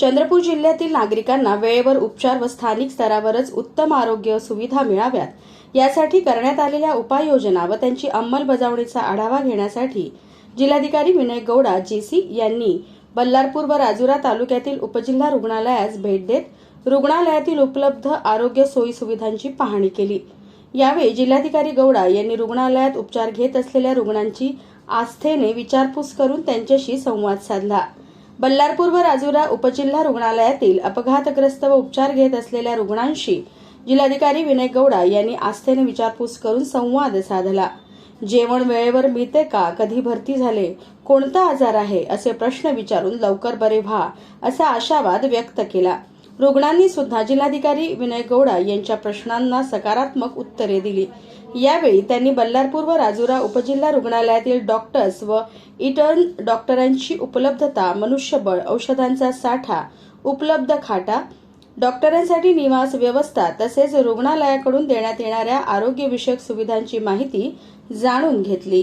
चंद्रपूर जिल्ह्यातील नागरिकांना वेळेवर उपचार व स्थानिक स्तरावरच उत्तम आरोग्य सुविधा मिळाव्यात. यासाठी करण्यात आलेल्या उपाययोजना व त्यांची अंमलबजावणीचा आढावा घेण्यासाठी जिल्हाधिकारी विनय गौडा जेसी यांनी बल्लारपूर व राजुरा तालुक्यातील उपजिल्हा रुग्णालयास भेट देत रुग्णालयातील उपलब्ध आरोग्य सोयी सुविधांची पाहणी केली. यावेळी जिल्हाधिकारी गौडा यांनी रुग्णालयात उपचार घेत असलेल्या रुग्णांची आस्थेने विचारपूस करून त्यांच्याशी संवाद साधला. बल्लारपूर व राजुरा उपजिल्हा रुग्णालयातील अपघातग्रस्त व उपचार घेत असलेल्या रुग्णांशी जिल्हाधिकारी विनय गौडा यांनी आस्थेने विचारपूस करून संवाद साधला. जेवण वेळेवर मिळते का? कधी भरती झाले? कोणता आजार आहे? असे प्रश्न विचारून लवकर बरे व्हा असा आशावाद व्यक्त केला. रुग्णांनी सुद्धा जिल्हाधिकारी विनय गौडा यांच्या प्रश्नांना सकारात्मक उत्तरे दिली. यावेळी त्यांनी बल्लारपूर व राजुरा उपजिल्हा रुग्णालयातील डॉक्टर्स व इटर्न डॉक्टरांची उपलब्धता मनुष्यबळ औषधांचा साठा उपलब्ध खाटा डॉक्टरांसाठी निवास व्यवस्था तसेच रुग्णालयाकडून देण्यात येणाऱ्या आरोग्यविषयक सुविधांची माहिती जाणून घेतली.